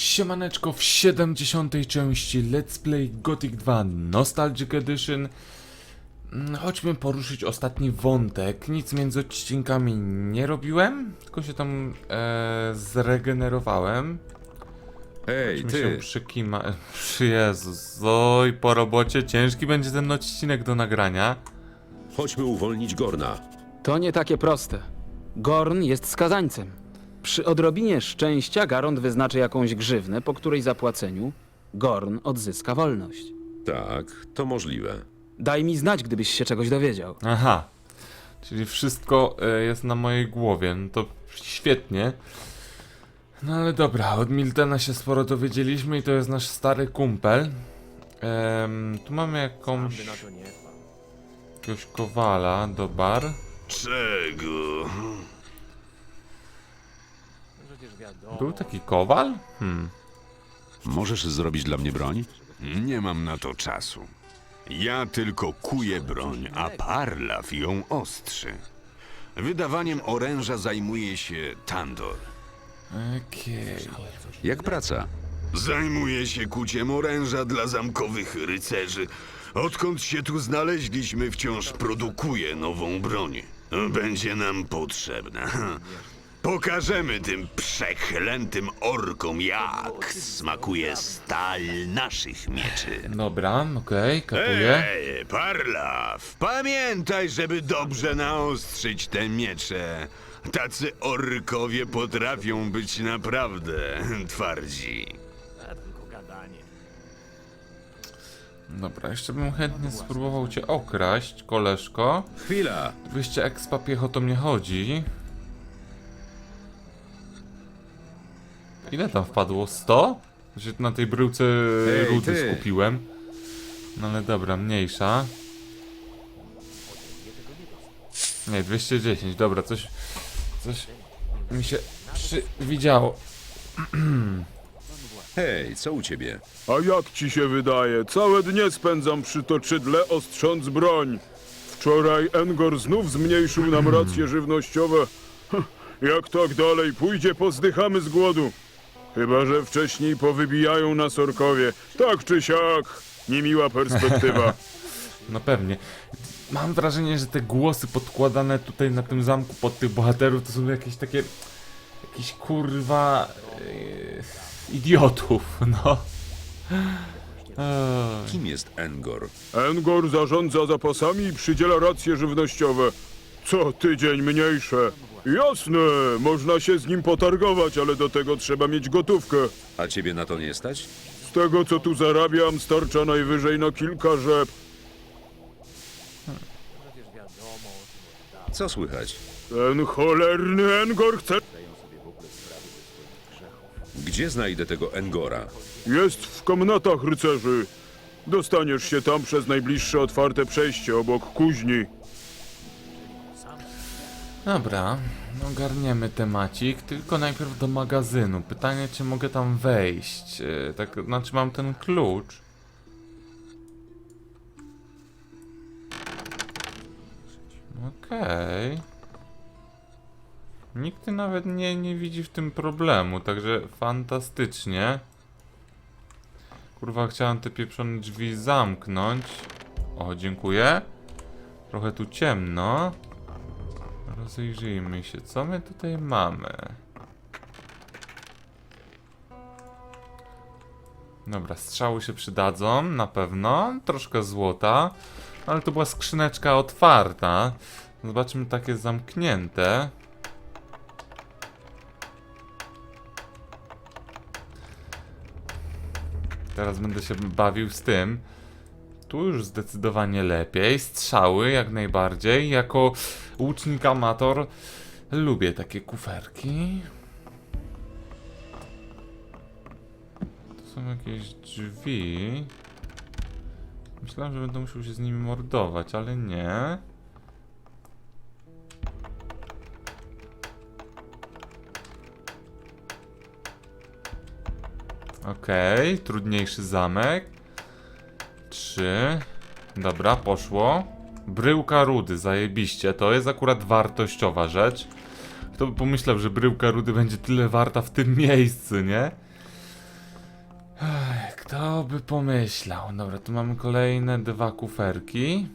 Siemaneczko w 70. części Let's Play Gothic 2 Nostalgic Edition. Mm, Chodźmy poruszyć ostatni wątek. Nic między odcinkami nie robiłem, tylko się tam e, zregenerowałem. Ej, się ty, przykima... Przy Jezus, oj, po robocie ciężki będzie ten odcinek do nagrania. chodźmy uwolnić Gorna. To nie takie proste. Gorn jest skazańcem. Przy odrobinie szczęścia Garond wyznaczy jakąś grzywnę, po której zapłaceniu Gorn odzyska wolność. Tak, to możliwe. Daj mi znać, gdybyś się czegoś dowiedział. Aha, czyli wszystko e, jest na mojej głowie, no to świetnie. No ale dobra, od Miltena się sporo dowiedzieliśmy i to jest nasz stary kumpel. Em, tu mamy jakąś... jakiegoś kowala do bar. Czego? Był taki kowal? Hmm. Możesz zrobić dla mnie broń? Nie mam na to czasu. Ja tylko kuję broń, a Parlaw ją ostrzy. Wydawaniem oręża zajmuje się Tandor. Okej. Jak praca? Zajmuje się kuciem oręża dla zamkowych rycerzy. Odkąd się tu znaleźliśmy, wciąż produkuje nową broń. Będzie nam potrzebna. Pokażemy tym przeklętym orkom, jak smakuje stal naszych mieczy. Dobra, okej, kapuję. Ej, Parlaw, pamiętaj, żeby dobrze naostrzyć te miecze. Tacy orkowie potrafią być naprawdę twardzi. Dobra, jeszcze bym chętnie spróbował cię okraść, koleżko. Chwila! 200 expa piechotą nie chodzi. Ile tam wpadło? 100? Że na tej bryłce Ej, rudy ty. skupiłem. No ale dobra, mniejsza. Nie, 210, dobra, coś... Coś mi się przywidziało. Hej, co u ciebie? A jak ci się wydaje? Całe dnie spędzam przy toczydle ostrząc broń. Wczoraj Engor znów zmniejszył nam racje żywnościowe. Hm, Jak tak dalej pójdzie, pozdychamy z głodu. Chyba, że wcześniej powybijają nas orkowie. Tak czy siak, niemiła perspektywa. No pewnie. Mam wrażenie, że te głosy podkładane tutaj na tym zamku pod tych bohaterów to są jakieś takie... Jakieś kurwa... Yy, idiotów, no. Kim jest Engor? Engor zarządza zapasami i przydziela racje żywnościowe. Co tydzień mniejsze. Jasne, można się z nim potargować, ale do tego trzeba mieć gotówkę. A ciebie na to nie stać? Z tego co tu zarabiam, starcza najwyżej na kilka rzep. Co słychać? Ten cholerny Engor chce... Gdzie znajdę tego Engora? Jest w komnatach rycerzy. Dostaniesz się tam przez najbliższe otwarte przejście obok kuźni. Dobra, no ogarniemy temacik, tylko najpierw do magazynu. Pytanie, czy mogę tam wejść? Yy, tak, znaczy mam ten klucz. Okej. Nikt nawet nie, nie widzi w tym problemu, także fantastycznie. Kurwa, chciałem te pieprzone drzwi zamknąć. O, dziękuję. Trochę tu ciemno. Rozejrzyjmy się, co my tutaj mamy. Dobra, strzały się przydadzą, na pewno. Troszkę złota. Ale to była skrzyneczka otwarta. Zobaczmy takie zamknięte. Teraz będę się bawił z tym. Tu już zdecydowanie lepiej. Strzały jak najbardziej. Jako łucznik amator lubię takie kuferki. To są jakieś drzwi. Myślałem, że będę musiał się z nimi mordować, ale nie. Okej, trudniejszy zamek. Trzy. Dobra, poszło. Bryłka rudy, zajebiście. To jest akurat wartościowa rzecz. Kto by pomyślał, że bryłka rudy będzie tyle warta w tym miejscu, nie? Kto by pomyślał? Dobra, tu mamy kolejne dwa kuferki.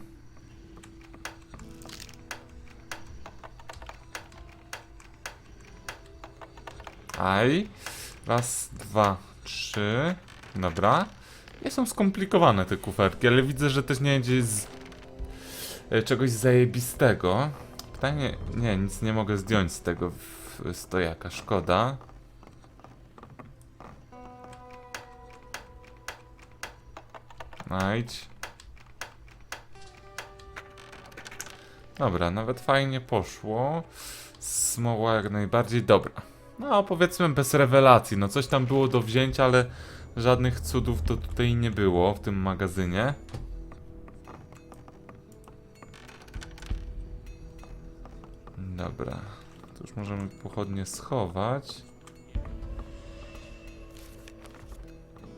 Aj. Raz, dwa, trzy. Dobra. Nie są skomplikowane te kuferki, ale widzę, że też nie będzie z e, czegoś zajebistego. Pytanie, nie, nic nie mogę zdjąć z tego stojaka, szkoda. Znajdź. Dobra, nawet fajnie poszło. Smoła jak najbardziej dobra. No, powiedzmy bez rewelacji. No, coś tam było do wzięcia, ale żadnych cudów to tutaj nie było w tym magazynie. Dobra, to już możemy pochodnie schować.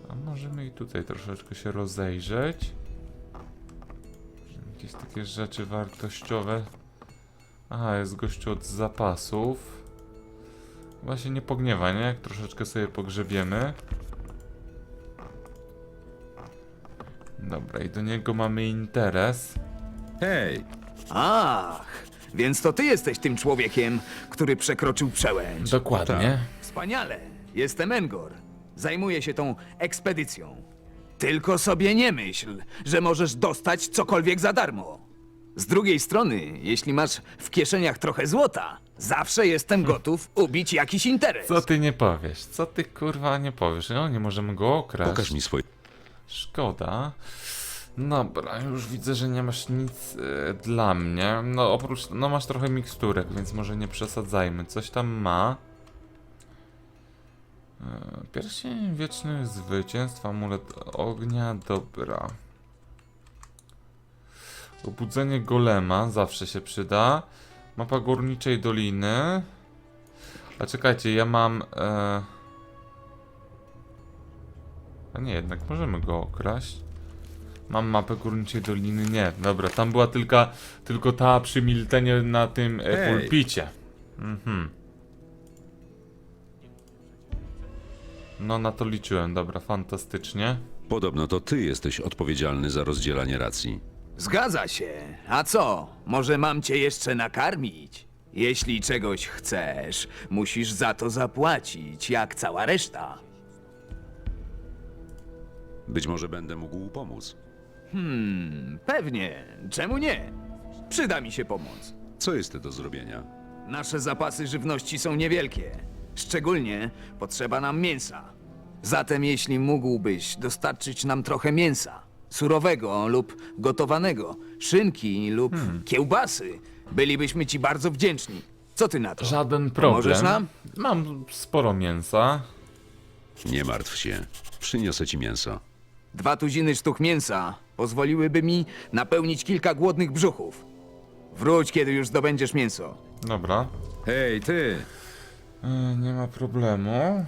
A możemy i tutaj troszeczkę się rozejrzeć. Jakieś takie rzeczy wartościowe. Aha, jest gościu od zapasów. Się nie pogniewa, nie? Jak troszeczkę sobie pogrzebiemy. Dobra, i do niego mamy interes. Hej, Ach, więc to ty jesteś tym człowiekiem, który przekroczył przełęcz. Dokładnie. Wspaniale. Jestem Engor. Zajmuję się tą ekspedycją. Tylko sobie nie myśl, że możesz dostać cokolwiek za darmo. Z drugiej strony, jeśli masz w kieszeniach trochę złota, zawsze jestem gotów ubić jakiś interes. Co ty nie powiesz? Co ty kurwa nie powiesz? No, nie możemy go okraść. pokaż mi swoje... Szkoda. Dobra, już widzę, że nie masz nic e, dla mnie. No oprócz, no masz trochę miksturek, więc może nie przesadzajmy. Coś tam ma. E, Pierścień wieczny zwycięstwa, amulet ognia, dobra. Obudzenie golema zawsze się przyda. Mapa górniczej doliny. A czekajcie, ja mam... E... A nie, jednak możemy go okraść. Mam mapę górniczej doliny? Nie, dobra, tam była tylko, tylko ta przy Miltenie na tym e, pulpicie. Mhm. No na to liczyłem, dobra, fantastycznie. Podobno to ty jesteś odpowiedzialny za rozdzielanie racji. Zgadza się. A co? Może mam cię jeszcze nakarmić? Jeśli czegoś chcesz, musisz za to zapłacić, jak cała reszta. Być może będę mógł pomóc. Pewnie. Czemu nie? Przyda mi się pomoc. Co jest do zrobienia? Nasze zapasy żywności są niewielkie. Szczególnie potrzeba nam mięsa. Zatem jeśli mógłbyś dostarczyć nam trochę mięsa, surowego lub gotowanego, szynki lub kiełbasy, bylibyśmy ci bardzo wdzięczni. Co ty na to? Żaden problem. nam? Mam sporo mięsa. Nie martw się. Przyniosę ci mięso. Dwa tuziny sztuk mięsa pozwoliłyby mi napełnić kilka głodnych brzuchów. Wróć, kiedy już zdobędziesz mięso. Dobra. Hej, ty! E, nie ma problemu.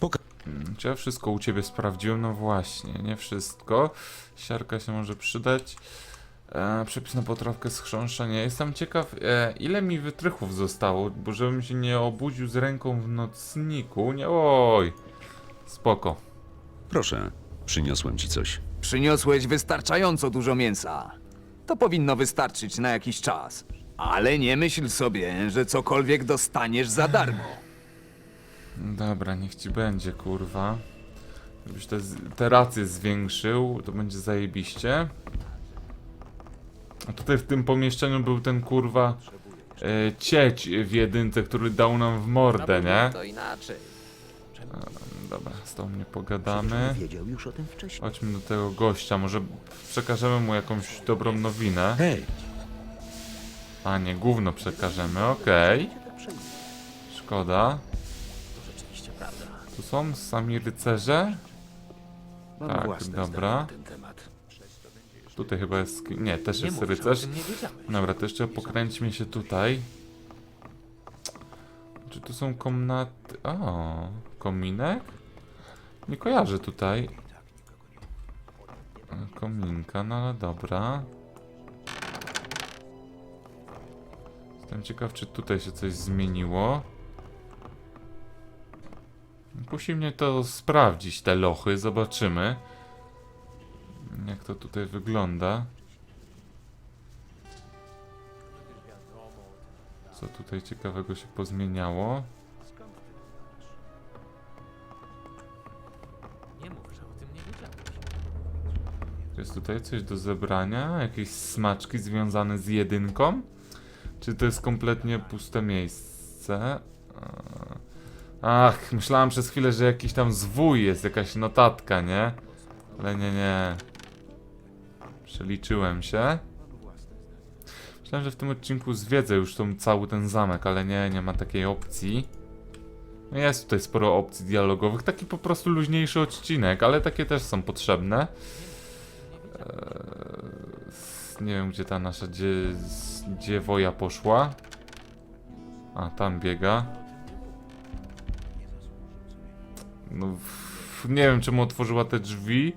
Poka- Mm, Czy ja wszystko u ciebie sprawdziłem? No właśnie, nie wszystko. Siarka się może przydać. E, przepis na potrawkę z chrząszcza. Jestem ciekaw, e, ile mi wytrychów zostało, bo żebym się nie obudził z ręką w nocniku. Nie, oj. Spoko. Proszę, przyniosłem ci coś. Przyniosłeś wystarczająco dużo mięsa. To powinno wystarczyć na jakiś czas. Ale nie myśl sobie, że cokolwiek dostaniesz za darmo. Dobra, niech ci będzie, kurwa. Żebyś te, te racje zwiększył, to będzie zajebiście. A tutaj w tym pomieszczeniu był ten kurwa e, cieć w jedynce, który dał nam w mordę, nie? To inaczej. Dobra, z tą nie pogadamy. Wiedział już o tym wcześniej. Chodźmy do tego gościa, może przekażemy mu jakąś dobrą nowinę. Hej! A nie, gówno przekażemy, okej. Szkoda. To rzeczywiście prawda. Tu są sami rycerze? Mam Tak, własne dobra. zdanie na ten temat. Tutaj chyba jest... Nie, też jest mów, że o rycerz. tym nie wiedziałeś. Dobra, to jeszcze pokręćmy się tutaj. Czy tu są komnaty? O, kominek? Nie kojarzę tutaj. E, Kominka, no ale dobra. Jestem ciekaw, czy tutaj się coś zmieniło. Musi mnie to sprawdzić, te lochy, zobaczymy. Jak to tutaj wygląda. Co tutaj ciekawego się pozmieniało? Jest tutaj coś do zebrania? Jakieś smaczki związane z jedynką? Czy to jest kompletnie puste miejsce? Eee, Ach, myślałem przez chwilę, że jakiś tam zwój jest, jakaś notatka, nie? Ale nie, nie. Przeliczyłem się. Myślałem, że w tym odcinku zwiedzę już tą, cały ten zamek, ale nie, nie ma takiej opcji. No Jest tutaj sporo opcji dialogowych, taki po prostu luźniejszy odcinek, ale takie też są potrzebne. Eee, nie wiem, gdzie ta nasza dzie dziewoja poszła. A, tam biega. No, nie wiem, czemu otworzyła te drzwi.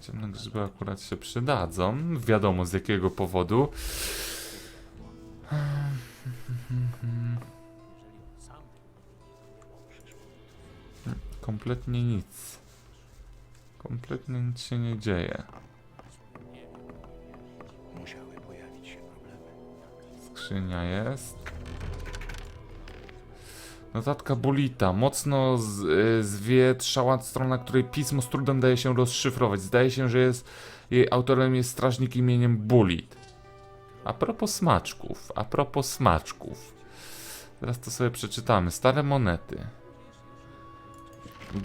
Ciemne grzyby akurat się przydadzą. Wiadomo z jakiego powodu. Kompletnie nic. Kompletnie nic się nie dzieje. Skrzynia jest. Notatka Bolita. Mocno z, y, zwietrzała strona, której pismo z trudem daje się rozszyfrować. Zdaje się, że jest jej autorem jest strażnik imieniem Bulit. A propos smaczków. A propos smaczków. Teraz to sobie przeczytamy. Stare monety.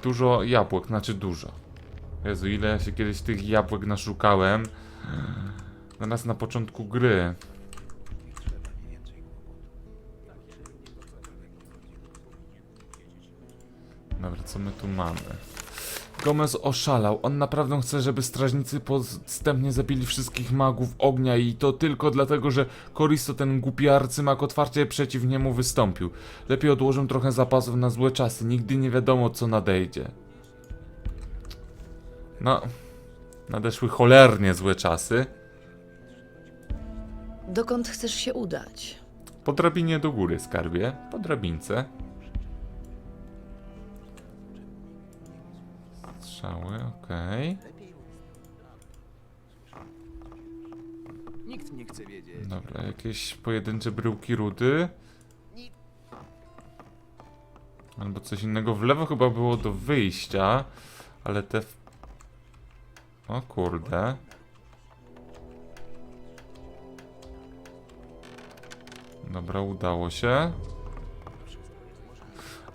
Dużo jabłek, znaczy dużo. Jezu, ile ja się kiedyś tych jabłek naszukałem. Zaraz na początku gry. Dobra, co my tu mamy? Gomez oszalał. On naprawdę chce, żeby strażnicy podstępnie zabili wszystkich magów ognia i to tylko dlatego, że Koristo, ten głupi arcymak, otwarcie przeciw niemu wystąpił. Lepiej odłożę trochę zapasów na złe czasy. Nigdy nie wiadomo, co nadejdzie. No, nadeszły cholernie złe czasy. Dokąd chcesz się udać? Po drabinie do góry, skarbie. Po drabince. Strzały, okej. Nikt nie chce wiedzieć. Dobra, jakieś pojedyncze bryłki rudy. Albo coś innego. W lewo chyba było do wyjścia, ale te... W... O kurde. Dobra, udało się.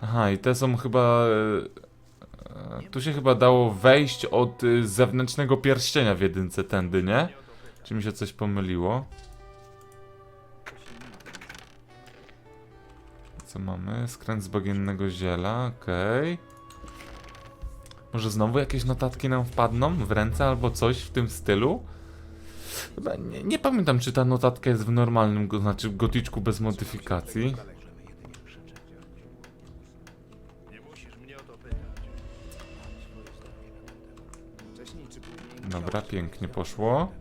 Aha, i te są chyba... e, e, Tu się chyba dało wejść od y, zewnętrznego pierścienia w jedynce tędy, nie? Czy mi się coś pomyliło? Co mamy? Skręt z bagiennego ziela, okej. Może znowu jakieś notatki nam wpadną w ręce albo coś w tym stylu? Chyba nie, nie pamiętam, czy ta notatka jest w normalnym, go, znaczy w goticzku bez modyfikacji. Dobra, pięknie poszło.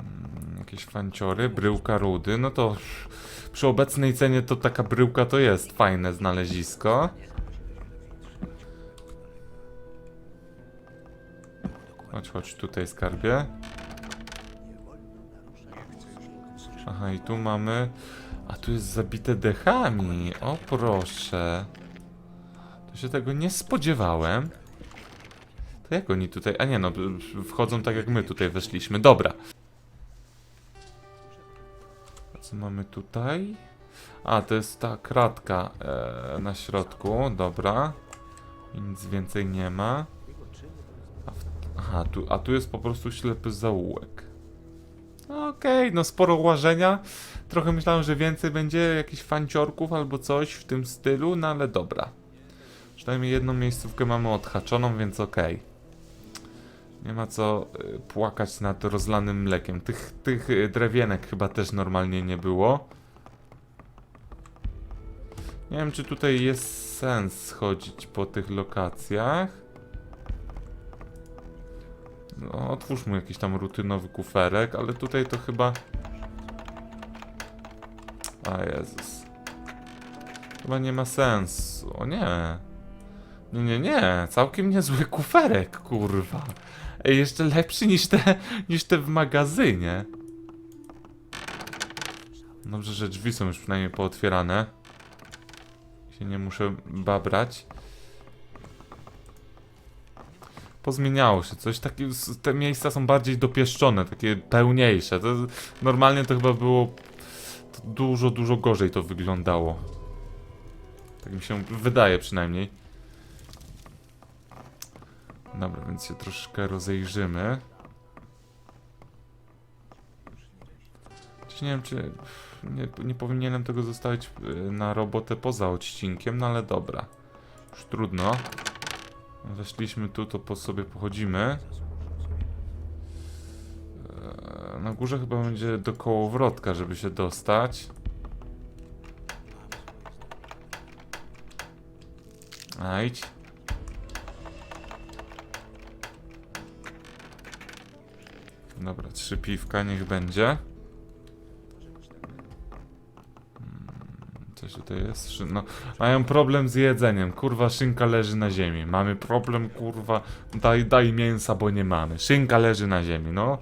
Mm, Jakieś fanciory, bryłka rudy, no to przy obecnej cenie to taka bryłka to jest fajne znalezisko. Chodź, chodź tutaj skarbie. Aha, i tu mamy... A tu jest zabite dechami. O proszę. To się tego nie spodziewałem. To jak oni tutaj... A nie no, wchodzą tak jak my tutaj weszliśmy. Dobra. Co mamy tutaj? A, to jest ta kratka e, na środku. Dobra. I nic więcej nie ma. A, w, aha, tu, a tu jest po prostu ślepy zaułek. Okej, no sporo łażenia. Trochę myślałem, że więcej będzie jakichś fanciorków albo coś w tym stylu, no ale dobra. Przynajmniej jedną miejscówkę mamy odhaczoną, więc okej. Nie ma co y, płakać nad rozlanym mlekiem. Tych, tych y, drewienek chyba też normalnie nie było. Nie wiem, czy tutaj jest sens chodzić po tych lokacjach. No, otwórzmy jakiś tam rutynowy kuferek, ale tutaj to chyba... A Jezus. chyba nie ma sensu. O nie. Nie, nie, nie. Całkiem niezły kuferek, kurwa. Jeszcze lepszy niż te, niż te w magazynie. Dobrze, że drzwi są już przynajmniej pootwierane. Się nie muszę babrać. Pozmieniało się coś, takie, te miejsca są bardziej dopieszczone, takie pełniejsze. To, normalnie to chyba było to dużo, dużo gorzej to wyglądało. Tak mi się wydaje przynajmniej. Dobra, więc się troszeczkę rozejrzymy. Nie wiem, czy nie, nie powinienem tego zostawić y, na robotę poza odcinkiem, no ale dobra. Już trudno. Weszliśmy tu, to po sobie pochodzimy. Eee, Na górze chyba będzie do kołowrotka, żeby się dostać. A idź. Dobra, trzy piwka, niech będzie. Mm, Coś tutaj jest? No, mają problem z jedzeniem. Kurwa, szynka leży na ziemi. Mamy problem, kurwa. Daj, daj mięsa, bo nie mamy. Szynka leży na ziemi, no.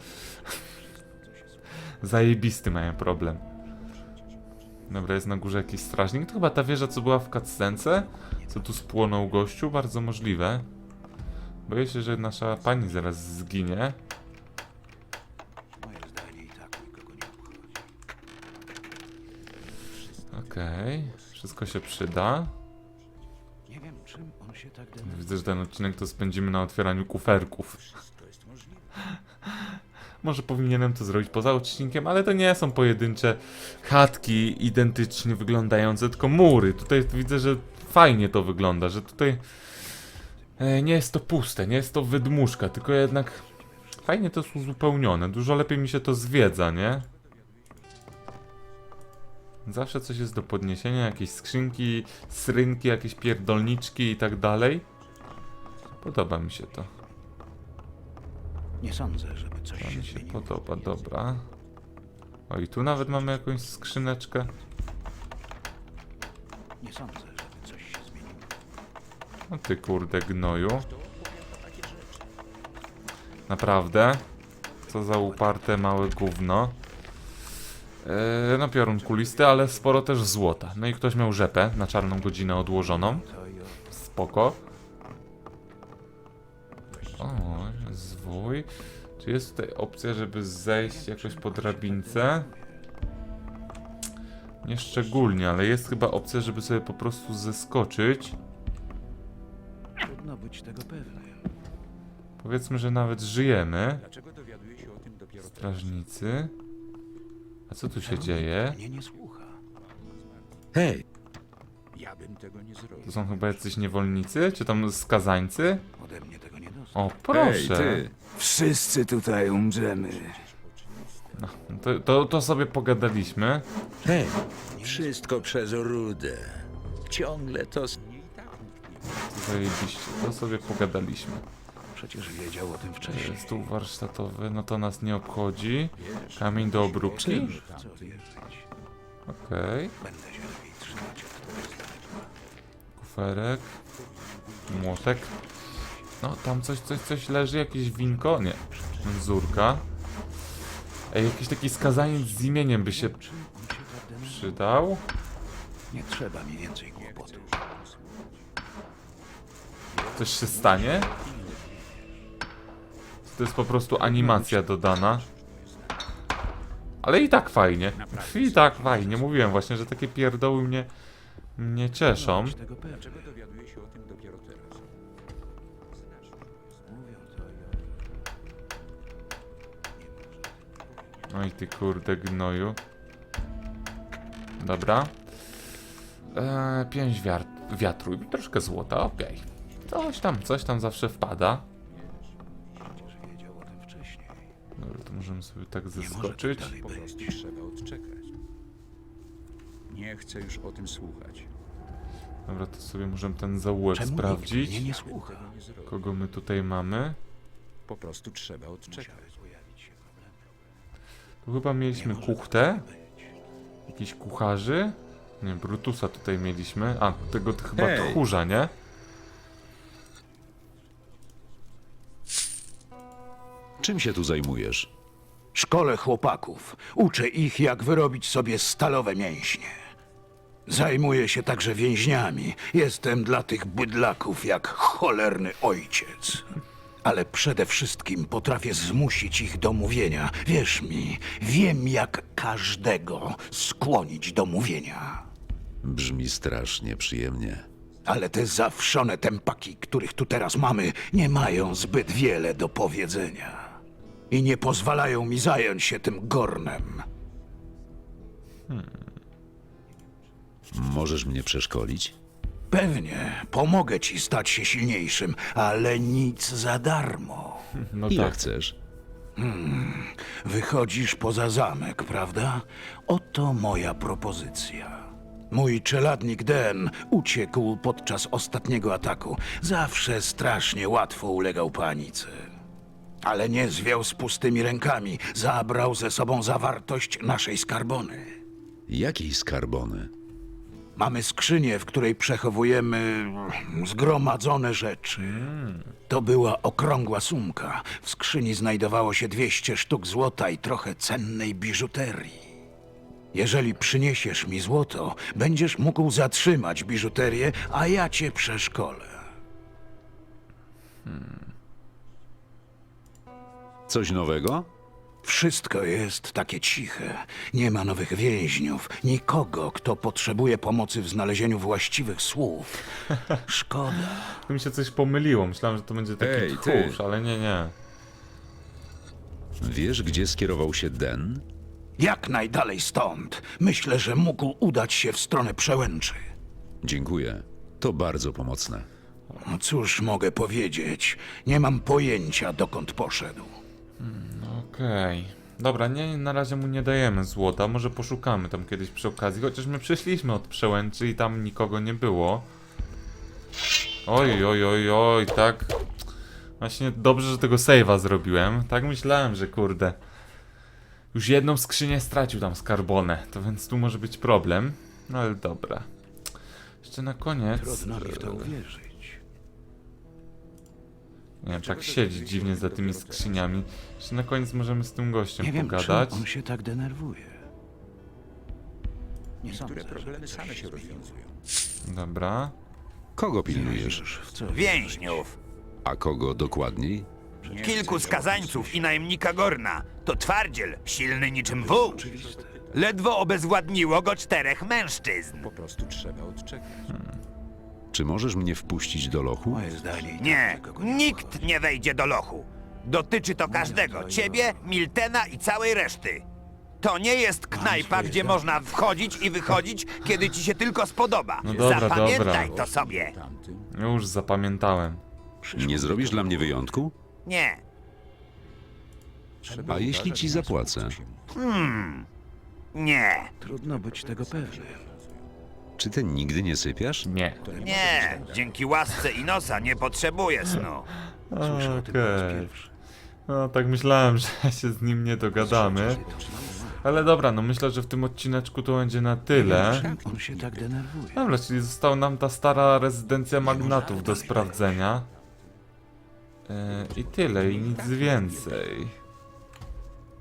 Zajebisty mają problem. Dobra, jest na górze jakiś strażnik. To chyba ta wieża, co była w cutscence? Co tu spłonął gościu? Bardzo możliwe. Boję się, że nasza pani zaraz zginie. Okej, wszystko się przyda. Widzę, że ten odcinek to spędzimy na otwieraniu kuferków. Może powinienem to zrobić poza odcinkiem, ale to nie są pojedyncze chatki identycznie wyglądające, tylko mury. Tutaj widzę, że fajnie to wygląda, że tutaj e, nie jest to puste, nie jest to wydmuszka, tylko jednak fajnie to jest uzupełnione. Dużo lepiej mi się to zwiedza, nie? Zawsze coś jest do podniesienia, jakieś skrzynki, srynki, jakieś pierdolniczki i tak dalej. Podoba mi się to. Nie sądzę, żeby coś To mi się zmieniło. podoba, dobra. O i tu nawet mamy jakąś skrzyneczkę. Nie sądzę, żeby coś się zmieniło. No ty kurde gnoju. Naprawdę? Co za uparte małe gówno. No piorun kulisty, ale sporo też złota. No i ktoś miał rzepę na czarną godzinę odłożoną. Spoko. O, zwój. Czy jest tutaj opcja, żeby zejść jakoś po drabince? Nie szczególnie, ale jest chyba opcja, żeby sobie po prostu zeskoczyć. Trudno być tego pewnym. Powiedzmy, że nawet żyjemy. Strażnicy. A co tu się dzieje? Mnie nie słucha. Hej, To są chyba jacyś niewolnicy? Czy tam skazańcy? Ode mnie tego nie dostał. O, proszę. ty. Wszyscy tutaj umrzemy. To, to, to sobie pogadaliśmy. Hej, wszystko przez rudę. Ciągle to... Zajebiście. To sobie pogadaliśmy. Przecież wiedział o tym wcześniej. Stół warsztatowy, no to nas nie obchodzi. Kamień do obróbki. Okej. Kuferek. Młotek. No, tam coś, coś, coś leży, jakieś winko? Nie. Menzurka. Ej, jakiś taki skazaniec z imieniem by się przydał. Nie trzeba mi więcej kłopotów. Coś się stanie? To jest po prostu animacja dodana. Ale i tak fajnie. I tak fajnie. Mówiłem właśnie, że takie pierdoły mnie, mnie cieszą. Pewny. Oj ty kurde gnoju. Dobra. Eee, pięć wiat- wiatru i troszkę złota, okej. Coś tam, coś tam zawsze wpada. Dobra, to możemy sobie tak Nie może zeskoczyć. tak dalej być. Trzeba odczekać. Nie chcę już o tym słuchać. Dobra, to sobie możemy ten zaułek Czemu nikt mnie sprawdzić. nie słucha? Kogo my tutaj mamy? Po prostu trzeba odczekać. Musiały pojawić się problemy. Tu chyba mieliśmy tak kuchtę. być. Jakichś kucharzy. Nie, Brutusa tutaj mieliśmy. A, tego t- chyba Hej. tchórza, nie? Czym się tu zajmujesz? Szkole chłopaków. Uczę ich, jak wyrobić sobie stalowe mięśnie. Zajmuję się także więźniami. Jestem dla tych bydlaków jak cholerny ojciec. Ale przede wszystkim potrafię zmusić ich do mówienia. Wierz mi, wiem jak każdego skłonić do mówienia. Brzmi strasznie przyjemnie. Ale te zawszone tempaki, których tu teraz mamy, nie mają zbyt wiele do powiedzenia. I nie pozwalają mi zająć się tym gornem. Możesz mnie przeszkolić? Pewnie, pomogę ci stać się silniejszym, ale nic za darmo. No Ile tak. chcesz? Wychodzisz poza zamek, prawda? Oto moja propozycja. Mój czeladnik Den uciekł podczas ostatniego ataku. Zawsze strasznie łatwo ulegał panice. Ale nie zwiał z pustymi rękami. Zabrał ze sobą zawartość naszej skarbony. Jakiej skarbony? Mamy skrzynię, w której przechowujemy zgromadzone rzeczy. To była okrągła sumka. W skrzyni znajdowało się 200 sztuk złota i trochę cennej biżuterii. Jeżeli przyniesiesz mi złoto, będziesz mógł zatrzymać biżuterię, a ja cię przeszkolę. Coś nowego? Wszystko jest takie ciche. Nie ma nowych więźniów, nikogo, kto potrzebuje pomocy w znalezieniu właściwych słów. Szkoda. Tu mi się coś pomyliło. Myślałem, że to będzie taki Ej, ty. tchórz, ale nie, nie. Wiesz, gdzie skierował się Den? Jak najdalej stąd. Myślę, że mógł udać się w stronę przełęczy. Dziękuję. To bardzo pomocne. No cóż mogę powiedzieć? Nie mam pojęcia, dokąd poszedł. Okej. Dobra, nie, na razie mu nie dajemy złota. Może poszukamy tam kiedyś przy okazji. Chociaż my przyszliśmy od przełęczy i tam nikogo nie było. Oj, oj, oj, oj, tak. Właśnie dobrze, że tego save'a zrobiłem. Tak myślałem, że kurde. Już jedną skrzynię stracił tam skarbonę, to więc tu może być problem. No ale dobra. Jeszcze na koniec. Trudno mi w to uwierzyć. Nie wiem, tak siedzi dziwnie za tymi skrzyniami. Jeszcze na koniec możemy z tym gościem Nie wiem, pogadać. czemu on się tak denerwuje. Nie Niektóre sądzę, problemy same się rozwiązują. Kogo Dobra. pilnujesz? Już w co Więźniów, A kogo dokładniej? kilku skazańców i najemnika Gorna. To twardziel, silny niczym wół. Ledwo obezwładniło go czterech mężczyzn. Po prostu trzeba odczekać. Czy możesz mnie wpuścić do lochu? Tak Nie, nikt nie wejdzie do lochu. Dotyczy to każdego, ciebie, Miltena i całej reszty. To nie jest knajpa, gdzie można wchodzić i wychodzić, kiedy ci się tylko spodoba. No dobra, Zapamiętaj dobra. to sobie. Tamtym Już zapamiętałem. Nie zrobisz dla mnie wyjątku? Nie. A jeśli ci zapłacę? mówi. Nie. Trudno być tego pewnym. Czy ty nigdy nie sypiasz? Nie. Nie. Dzięki łasce i nosa nie potrzebuję snu. Okej. pierwszy. No tak myślałem, że się z nim nie dogadamy. Ale dobra, no myślę, że w tym odcineczku to będzie na tyle. On się tak denerwuje? Dobra, czyli została nam ta stara rezydencja magnatów do sprawdzenia. E, I tyle, i nic więcej.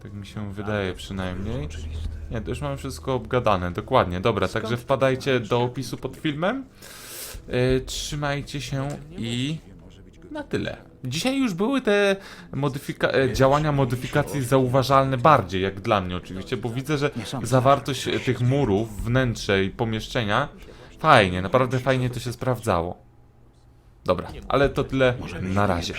Tak mi się wydaje przynajmniej. Nie, to już mamy wszystko obgadane, dokładnie. Dobra, także wpadajcie do opisu pod filmem. E, trzymajcie się i na tyle. Dzisiaj już były te modyfika e, działania modyfikacji zauważalne bardziej, jak dla mnie oczywiście, bo widzę, że zawartość e, tych murów, wnętrze i pomieszczenia fajnie, naprawdę fajnie to się sprawdzało. Dobra, ale to tyle na razie.